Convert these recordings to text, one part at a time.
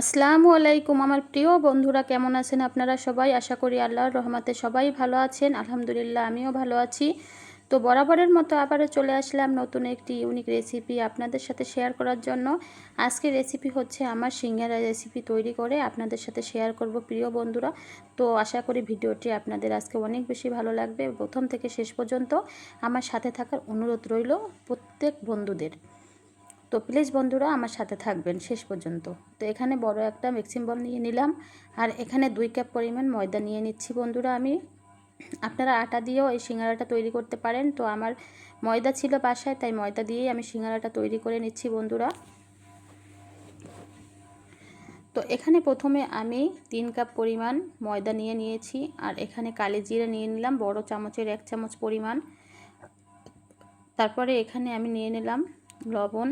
আসসালামু আলাইকুম আমার প্রিয় বন্ধুরা, কেমন আছেন আপনারা সবাই? আশা করি আল্লাহর রহমতে সবাই ভালো আছেন। আলহামদুলিল্লাহ, আমিও ভালো আছি। তো বরাবরের মতো আবারও চলে আসলাম নতুন একটি ইউনিক রেসিপি আপনাদের সাথে শেয়ার করার জন্য। আজকের রেসিপি হচ্ছে আমার সিঙ্গারা রেসিপি তৈরি করে আপনাদের সাথে শেয়ার করব প্রিয় বন্ধুরা। তো আশা করি ভিডিওটি আপনাদের আজকে অনেক বেশি ভালো লাগবে। প্রথম থেকে শেষ পর্যন্ত আমার সাথে থাকার অনুরোধ রইল প্রত্যেক বন্ধুদের। তো প্লিজ বন্ধুরা আমার সাথে থাকবেন শেষ পর্যন্ত। তো এখানে বড় একটা মিক্সিং বল নিয়ে নিলাম। আর এখানে দুই কাপ পরিমাণ ময়দা নিয়ে নিচ্ছি বন্ধুরা আমি। আপনারা আটা দিয়েও এই সিঙ্গারাটা তৈরি করতে পারেন। তো আমার ময়দা ছিল বাসায়, তাই ময়দা দিয়েই আমি সিঙ্গারাটা তৈরি করে নিচ্ছি বন্ধুরা। তো এখানে প্রথমে আমি তিন কাপ পরিমাণ ময়দা নিয়ে নিয়েছি। আর এখানে কালি জিরা নিয়ে নিলাম, বড় চামচের এক চামচ পরিমাণ। তারপরে এখানে আমি নিয়ে নিলাম লবণ।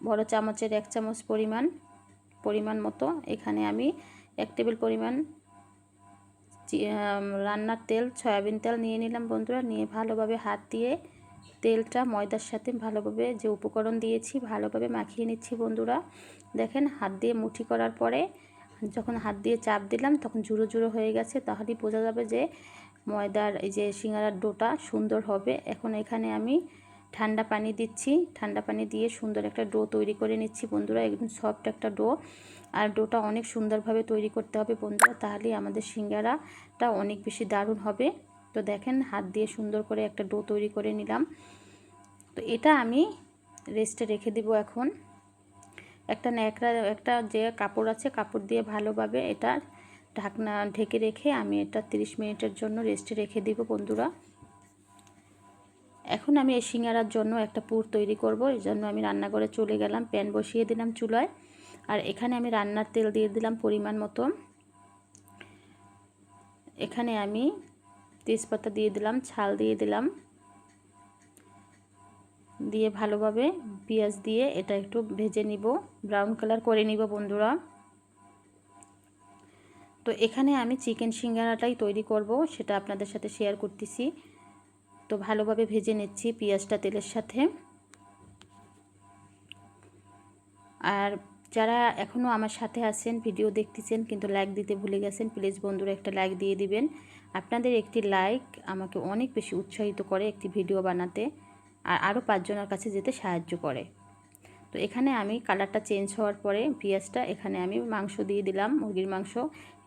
বড় চামচের এক চামচ পরিমাণ পরিমাণ মতো। এখানে আমি এক টেবিল পরিমাণ রান্নার তেল, সয়াবিন তেল নিয়ে নিলাম বন্ধুরা। নিয়ে ভালোভাবে হাত দিয়ে তেলটা ময়দার সাথে ভালোভাবে যে উপকরণ দিয়েছি, ভালোভাবে মাখিয়ে নিচ্ছি বন্ধুরা। দেখেন হাত দিয়ে মুঠি করার পরে যখন হাত দিয়ে চাপ দিলাম, তখন জুড়ো জুড়ো হয়ে গেছে। তাহলেই বোঝা যাবে যে ময়দার এই যে সিঙ্গারার ডোটা সুন্দর হবে। এখন এখানে আমি ঠান্ডা পানি দিচ্ছি। ঠান্ডা পানি দিয়ে সুন্দর একটা ডো তৈরি করে নিচ্ছি বন্ধুরা, একদম সফট একটা ডো। আর ডোটা অনেক সুন্দরভাবে তৈরি করতে হবে বন্ধুরা, তাহলেই আমাদের সিঙ্গারাটা অনেক বেশি দারুণ হবে। তো দেখেন, হাত দিয়ে সুন্দর করে একটা ডো তৈরি করে নিলাম। তো এটা আমি রেস্টে রেখে দিব এখন। একটা ন্যাকড়া, একটা যে কাপড় আছে, কাপড় দিয়ে ভালোভাবে এটা ঢাকনা ঢেকে রেখে আমি এটা 30 মিনিটের জন্য রেস্টে রেখে দিব বন্ধুরা। এখন আমি এই সিঙ্গারার জন্য একটা পুর তৈরি করব, এই জন্য আমি রান্নাঘরে চলে গেলাম, প্যান বসিয়ে দিলাম চুলায়। আর এখানে আমি রান্নার তেল দিয়ে দিলাম পরিমাণ মতো। এখানে আমি তেজপাতা দিয়ে দিলাম, ছাল দিয়ে দিলাম। দিয়ে ভালোভাবে পেঁয়াজ দিয়ে এটা একটু ভেজে নিব, ব্রাউন কালার করে নিব বন্ধুরা। তো এখানে আমি চিকেন সিঙ্গারাটাই তৈরি করব, সেটা আপনাদের সাথে শেয়ার করতেছি। তো ভালোভাবে ভেজে নিচ্ছি পেঁয়াজটা তেলের সাথে। আর যারা এখনও আমার সাথে আছেন, ভিডিও দেখতেছেন, কিন্তু লাইক দিতে ভুলে গেছেন প্লিজ বন্ধুরা একটা লাইক দিয়ে দিবেন। আপনাদের একটি লাইক আমাকে অনেক বেশি উৎসাহিত করে একটি ভিডিও বানাতে আর আরও পাঁচজনের কাছে যেতে সাহায্য করে। তো এখানে আমি কালারটা চেঞ্জ হওয়ার পরে পেঁয়াজটা এখানে আমি মাংস দিয়ে দিলাম, মুরগির মাংস।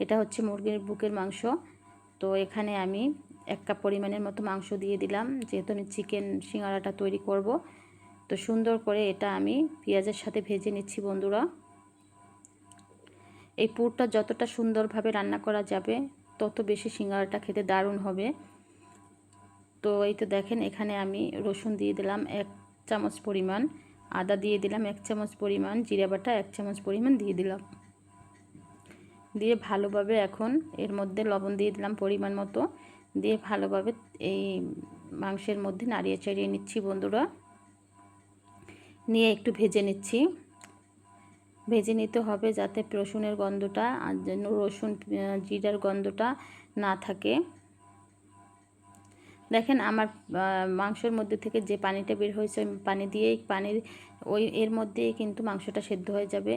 এটা হচ্ছে মুরগির বুকের মাংস। তো এখানে আমি এক কাপ পরিমাণের মতো মাংস দিয়ে দিলাম। যেহেতু আমি চিকেন সিঙ্গারাটা তৈরি করব, তো সুন্দর করে এটা আমি পেঁয়াজের সাথে ভেজে নিচ্ছি বন্ধুরা। এই পুরটা যতটা সুন্দরভাবে রান্না করা যাবে, তত বেশি সিঙ্গারাটা খেতে দারুণ হবে। তো এই তো দেখেন, এখানে আমি রসুন দিয়ে দিলাম এক চামচ পরিমাণ, আদা দিয়ে দিলাম এক চামচ পরিমাণ, জিরা বাটা এক চামচ পরিমাণ দিয়ে দিলাম। দিয়ে ভালোভাবে এখন এর মধ্যে লবণ দিয়ে দিলাম পরিমাণ মতো। দিয়ে ভালোভাবে এই মাংসের মধ্যে নাড়িয়ে চাড়িয়ে নিচ্ছি বন্ধুরা। নিয়ে একটু ভেজে নিচ্ছি। ভেজে নিতে হবে যাতে রসুনের গন্ধটা আর যেন রসুন জিরার গন্ধটা না থাকে। দেখেন আমার মাংসের মধ্যে থেকে যে পানিটা বের হয়েছে পানি দিয়েই, পানির ওই এর মধ্যেই কিন্তু মাংসটা সেদ্ধ হয়ে যাবে।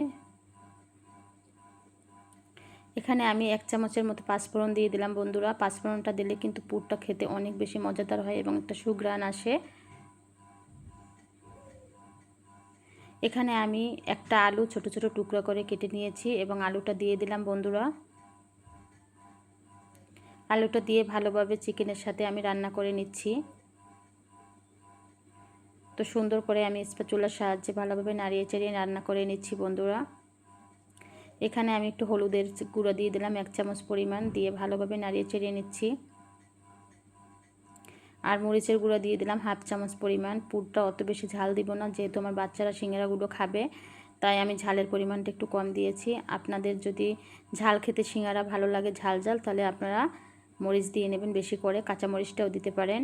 এখানে আমি এক চামচের মতো পাঁচফোড়ন দিয়ে দিলাম বন্ধুরা। পাঁচফোড়নটা দিলে কিন্তু পুরটা খেতে অনেক বেশি মজাদার হয় এবং একটা সুগ্রান আসে। এখানে আমি একটা আলু ছোট ছোট টুকরো করে কেটে নিয়েছি এবং আলুটা দিয়ে দিলাম বন্ধুরা। আলুটা দিয়ে ভালোভাবে চিকেনের সাথে আমি রান্না করে নিচ্ছি। তো সুন্দর করে আমি স্প্যাচুলার সাহায্যে ভালোভাবে নাড়িয়ে চাড়িয়ে রান্না করে নিচ্ছি বন্ধুরা। এখানে আমি একটু হলুদের গুঁড়ো দিয়ে দিলাম, এক চামচ পরিমাণ দিয়ে ভালোভাবে নাড়িয়ে চেড়িয়ে নিচ্ছি। আর মরিচের গুঁড়ো দিয়ে দিলাম হাফ চামচ পরিমাণ। পুরটা অত বেশি ঝাল দিব না, যেহেতু আমার বাচ্চারা সিঙ্গারাগুলো খাবে, তাই আমি ঝালের পরিমাণটা একটু কম দিয়েছি। আপনাদের যদি ঝাল খেতে সিঙ্গারা ভালো লাগে, ঝাল ঝাল, তাহলে আপনারা মরিচ দিয়ে নেবেন বেশি করে, কাঁচামরিচটাও দিতে পারেন।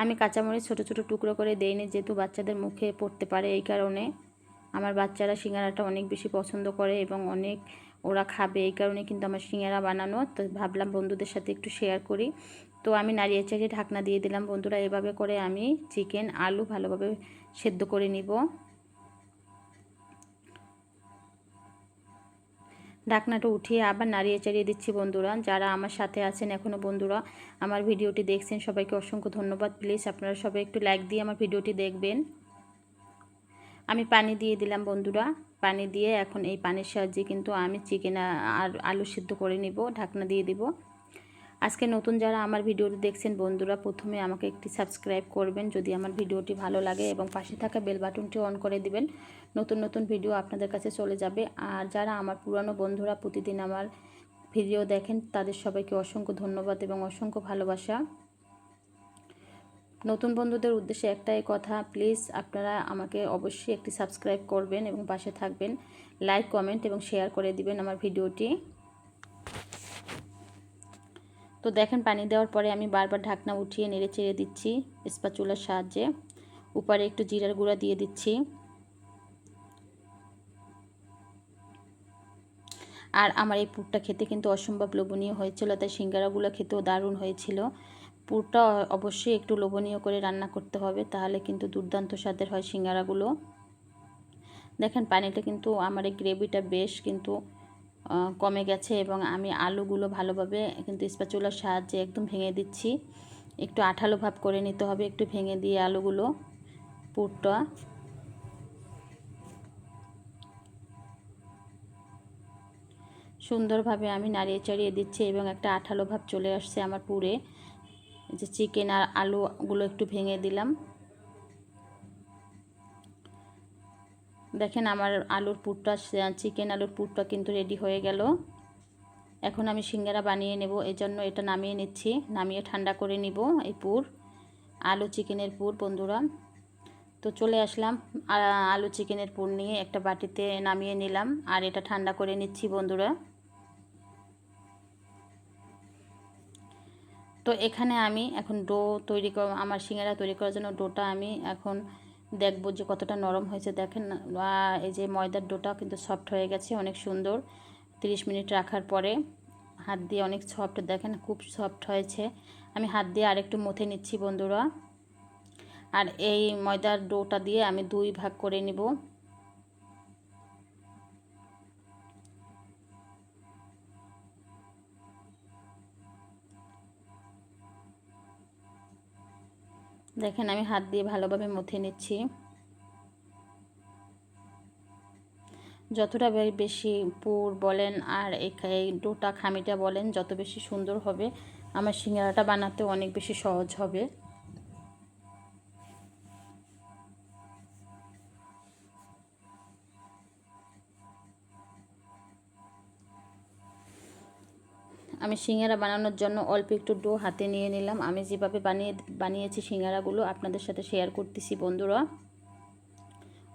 আমি কাঁচামরিচ ছোটো ছোটো টুকরো করে দেইনি, যেহেতু বাচ্চাদের মুখে পড়তে পারে এই কারণে। আমার বাচ্চারা সিঙ্গারাটা অনেক বেশি পছন্দ করে এবং অনেক ওরা খাবে, এই কারণে কিন্তু আমার সিঙ্গারা বানানো। তো ভাবলাম বন্ধুদের সাথে একটু শেয়ার করি। তো আমি নাড়িয়ে চাড়িয়ে ঢাকনা দিয়ে দিলাম। বন্ধুরা, এভাবে করে আমি চিকেন আলু ভালোভাবে সেদ্ধ করে নিব। ঢাকনাটা উঠিয়ে আবার নাড়িয়ে চাড়িয়ে দিচ্ছি বন্ধুরা। যারা আমার সাথে আছেন এখনও বন্ধুরা, আমার ভিডিওটি দেখছেন, সবাইকে অসংখ্য ধন্যবাদ। প্লিজ আপনারা সবাই একটু লাইক দিয়ে আমার ভিডিওটি দেখবেন। আমি পানি দিয়ে দিলাম বন্ধুরা। পানি দিয়ে এখন এই পানির সাহায্যে কিন্তু আমি চিকেন আর আলু সিদ্ধ করে নিব, ঢাকনা দিয়ে দিব। আজকে নতুন যারা আমার ভিডিওটি দেখছেন বন্ধুরা, প্রথমে আমাকে একটি সাবস্ক্রাইব করবেন। যদি আমার ভিডিওটি ভালো লাগে এবং পাশে থাকা বেল বাটনটি অন করে দিবেন, নতুন নতুন ভিডিও আপনাদের কাছে চলে যাবে। আর যারা আমার পুরানো বন্ধুরা প্রতিদিন আমার ভিডিও দেখেন, তাদের সবাইকে অসংখ্য ধন্যবাদ এবং অসংখ্য ভালোবাসা। নতুন বন্ধুদের উদ্দেশ্যে একটাই কথা প্লিজ আপনারা আমাকে অবশ্যই একটি সাবস্ক্রাইব করবেন এবং পাশে থাকবেন। লাইক কমেন্ট এবং শেয়ার করে দিবেন আমার ভিডিওটি। তো দেখেন, পানি দেওয়ার পরে আমি বারবার ঢাকনা উঠিয়ে নেড়ে চেড়ে দিচ্ছি স্পাচুলার সাহায্যে। উপরে একটু জিরার গুঁড়া দিয়ে দিচ্ছি। আর আমার এই পুরটা খেতে কিন্তু অসম্ভব লোভনীয় হয়েছিল, তাই সিঙ্গারাগুলো খেতেও দারুণ হয়েছিল। পুরটা অবশ্যই একটু লোভনীয় করে রান্না করতে হবে, তাহলে কিন্তু দুর্দান্ত স্বাদের হয় সিঙ্গারাগুলো। দেখেন, পানিটা কিন্তু আমার এই গ্রেভিটা বেশ কিন্তু কমে গেছে এবং আমি আলুগুলো ভালোভাবে কিন্তু স্প্যাচুলার সাহায্যে একদম ভেঙে দিচ্ছি। একটু আঠালো ভাব করে নিতে হবে, একটু ভেঙে দিয়ে আলুগুলো, পুরটা। সুন্দরভাবে আমি নাড়িয়ে চাড়িয়ে দিচ্ছি এবং একটা আঠালো ভাব চলে আসছে আমার পুরে। যে চিকেন আর আলুগুলো একটু ভেঙে দিলাম। দেখেন আমার আলুর পুরটা, চিকেন আলুর পুরটা কিন্তু রেডি হয়ে গেল। এখন আমি সিঙ্গারা বানিয়ে নেব, এই জন্য এটা নামিয়ে নিচ্ছি। নামিয়ে ঠান্ডা করে নিব এই পুর, আলু চিকেনের পুর, বন্ধুরা। তো চলে আসলাম আলু চিকেনের পুর নিয়ে একটা বাটিতে নামিয়ে নিলাম, আর এটা ঠান্ডা করে নিচ্ছি, বন্ধুরা। তো এখানে আমি এখন ডো তৈরি কর, আমার সিঙ্গারা তৈরি করার জন্য ডোটা আমি এখন দেখব যে কতটা নরম হয়েছে। দেখেন এই যে ময়দার ডোটা কিন্তু সফট হয়ে গেছে, অনেক সুন্দর। 30 মিনিট রাখার পরে হাত দিয়ে অনেক সফট দেখেন খুব সফট হয়েছে। আমি হাত দিয়ে আরেকটু মথে নিচ্ছি বন্ধুরা। আর এই ময়দার ডোটা দিয়ে আমি দুই ভাগ করে নিব। দেখেন আমি হাত দিয়ে ভালোভাবে মথে নিচ্ছি। যতটা বেশি পুর বলেন আর এই ডোটা খামিটা বলেন, যত বেশি সুন্দর হবে, আমার সিঙ্গারাটা বানাতে অনেক বেশি সহজ হবে। আমি সিঙ্গারা বানানোর জন্য অল্প একটু ডো হাতে নিয়ে নিলাম। আমি যেভাবে বানিয়ে, বানিয়েছি সিঙ্গারাগুলো আপনাদের সাথে শেয়ার করতেছি বন্ধুরা।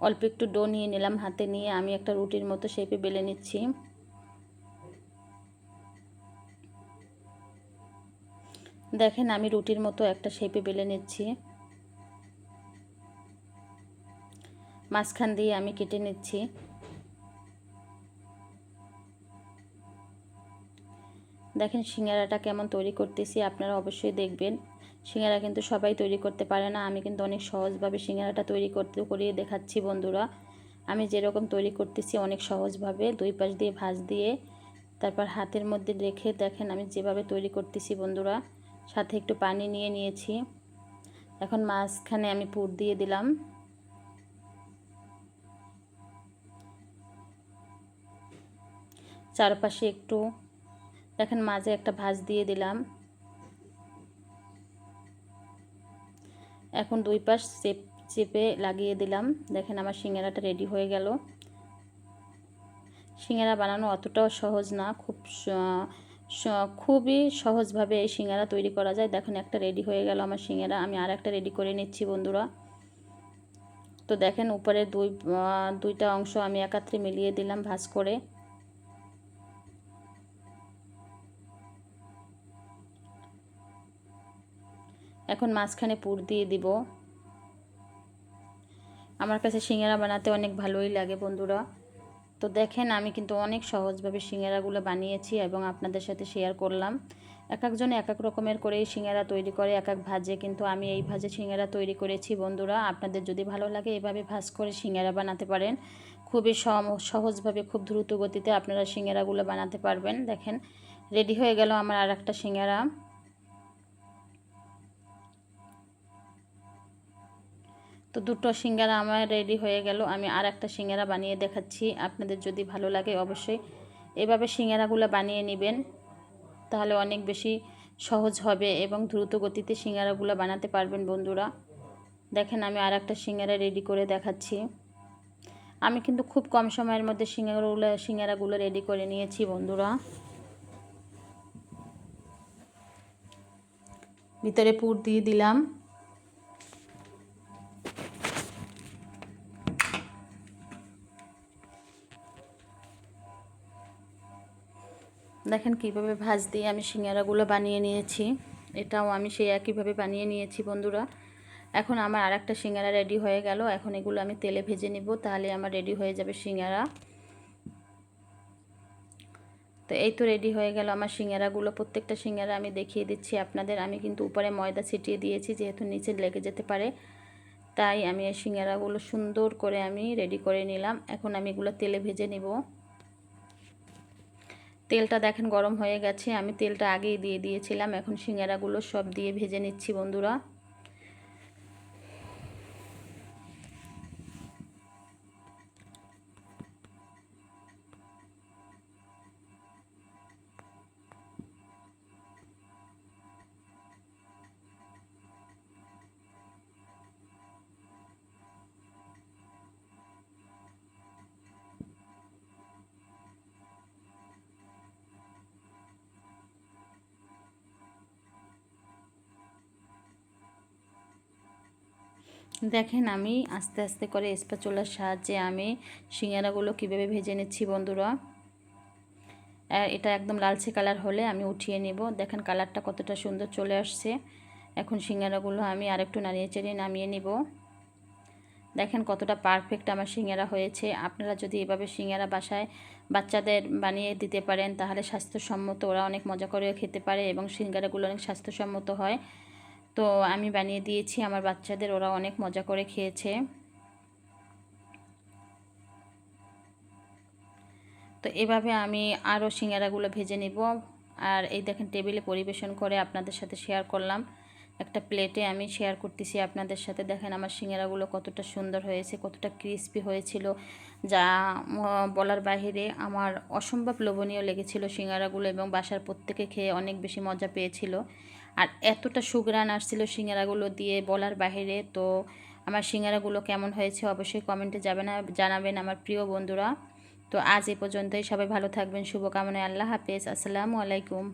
অল্প একটু ডো নিয়ে নিলাম হাতে নিয়ে। আমি একটা রুটির মতো শেপে বেলে নিচ্ছি। দেখেন আমি রুটির মতো একটা শেপে বেলে নিচ্ছি। মাঝখান দিয়ে আমি কেটে নিচ্ছি। দেখেন সিঙ্গারাটা কেমন তৈরি করতেছি, আপনারা অবশ্যই দেখবেন। সিঙ্গারা কিন্তু সবাই তৈরি করতে পারে না, আমি কিন্তু অনেক সহজভাবে সিঙ্গারাটা তৈরি করতে, করিয়ে দেখাচ্ছি বন্ধুরা। আমি যেরকম তৈরি করতেছি অনেক সহজভাবে, দুই পাশ দিয়ে ভাজ দিয়ে, তারপর হাতের মধ্যে রেখে দেখেন আমি যেভাবে তৈরি করতেছি বন্ধুরা। সাথে একটু পানি নিয়ে নিয়েছি। এখন মাঝখানে আমি পুর দিয়ে দিলাম। চারপাশে একটু দেখেন মাঝে একটা ভাজ দিয়ে দিলাম। এখন দুই পাশ চেপ, চেপে লাগিয়ে দিলাম। দেখেন আমার সিঙ্গারাটা রেডি হয়ে গেল। সিঙ্গারা বানানো অতটাও সহজ না, খুব খুবই সহজভাবে এই সিঙ্গারা তৈরি করা যায়। দেখুন একটা রেডি হয়ে গেল আমার সিঙ্গারা, আমি আর একটা রেডি করে নিচ্ছি বন্ধুরা। তো দেখেন উপরে দুই দুইটা অংশ আমি একাত্রে মিলিয়ে দিলাম ভাজ করে। এখন মাঝখানে পুর দিয়ে দিব। আমার কাছে সিঙ্গারা বানাতে অনেক ভালোই লাগে বন্ধুরা। তো দেখেন, আমি কিন্তু অনেক সহজভাবে সিঙ্গারাগুলো বানিয়েছি এবং আপনাদের সাথে শেয়ার করলাম। এক একজন এক এক রকমের করে সিঙ্গারা তৈরি করে, এক এক ভাজে। কিন্তু আমি এই ভাজে সিঙ্গারা তৈরি করেছি বন্ধুরা। আপনাদের যদি ভালো লাগে, এভাবে ভাজ করে সিঙ্গারা বানাতে পারেন। খুবই সহজভাবে, খুব দ্রুত গতিতে আপনারা সিঙ্গারাগুলো বানাতে পারবেন। দেখেন রেডি হয়ে গেল আমার আর একটা সিঙ্গারা। তো দুটো সিঙ্গারা আমার রেডি হয়ে গেল। আমি আর একটা সিঙ্গারা বানিয়ে দেখাচ্ছি। আপনাদের যদি ভালো লাগে অবশ্যই এভাবে সিঙ্গারাগুলো বানিয়ে নেবেন, তাহলে অনেক বেশি সহজ হবে এবং দ্রুত গতিতে সিঙ্গারাগুলো বানাতে পারবেন বন্ধুরা। দেখেন আমি আর একটা সিঙ্গারা রেডি করে দেখাচ্ছি। আমি কিন্তু খুব কম সময়ের মধ্যে সিঙ্গারাগুলো সিঙ্গারাগুলো রেডি করে নিয়েছি বন্ধুরা। ভিতরে পুর দিয়ে দিলাম। দেখেন কীভাবে ভাজ দিয়ে আমি সিঙ্গারাগুলো বানিয়ে নিয়েছি। এটাও আমি সেই একইভাবে বানিয়ে নিয়েছি বন্ধুরা। এখন আমার আর একটা সিঙ্গারা রেডি হয়ে গেল। এখন এগুলো আমি তেলে ভেজে নিব, তাহলে আমার রেডি হয়ে যাবে সিঙ্গারা। তো এই তো রেডি হয়ে গেল আমার সিঙ্গারাগুলো। প্রত্যেকটা সিঙ্গারা আমি দেখিয়ে দিচ্ছি আপনাদের। আমি কিন্তু উপরে ময়দা ছিটিয়ে দিয়েছি, যেহেতু নিচে লেগে যেতে পারে। তাই আমি এই সিঙ্গারাগুলো সুন্দর করে আমি রেডি করে নিলাম। এখন আমি এগুলো তেলে ভেজে নিব। তেলটা দেখেন গরম হয়ে গেছে, আমি তেলটা আগেই দিয়ে দিয়েছিলাম, এখন সিঙ্গারাগুলো সব দিয়ে ভেজে নিচ্ছি বন্ধুরা। দেখেন আমি আস্তে আস্তে করে স্প্যাচুলার সাহায্যে আমি সিঙ্গারাগুলো কীভাবে ভেজে নিচ্ছি বন্ধুরা। এটা একদম লালচে কালার হলে আমি উঠিয়ে নেব। দেখেন কালারটা কতটা সুন্দর চলে আসছে। এখন সিঙ্গারাগুলো আমি আরেকটু নাড়িয়ে চেড়িয়ে নামিয়ে নিব। দেখেন কতটা পারফেক্ট আমার সিঙ্গারা হয়েছে। আপনারা যদি এভাবে সিঙ্গারা বাসায় বাচ্চাদের বানিয়ে দিতে পারেন, তাহলে স্বাস্থ্যসম্মত, ওরা অনেক মজা করে খেতে পারে এবং সিঙ্গারাগুলো অনেক স্বাস্থ্যসম্মত হয়। তো আমি বানিয়ে দিয়েছি, আমার বাচ্চাদের, ওরা অনেক মজা করে খেয়েছে। তো এভাবে আমি আরও সিঙ্গারাগুলো ভেজে নিব। আর এই দেখেন টেবিলে পরিবেশন করে আপনাদের সাথে শেয়ার করলাম। একটা প্লেটে আমি শেয়ার করতেছি আপনাদের সাথে। দেখেন আমার সিঙ্গারাগুলো কতটা সুন্দর হয়েছে, কতটা ক্রিস্পি হয়েছিল। যা বলার বাহিরে আমার অসম্ভব লোভনীয় লেগেছিল সিঙ্গারাগুলো এবং বাসার প্রত্যেকে খেয়ে অনেক বেশি মজা পেয়েছিল। আর এতটা সুগ্রান আসছিল সিঙ্গারাগুলো দিয়ে বলার বাহিরে, তো আমার সিঙ্গারাগুলো কেমন হয়েছে অবশ্যই কমেন্টে যাবে না, জানাবেন আমার প্রিয় বন্ধুরা। তো আজ এ পর্যন্তই, সবাই ভালো থাকবেন, শুভকামনায় আল্লাহ হাফেজ, আসসালামু আলাইকুম।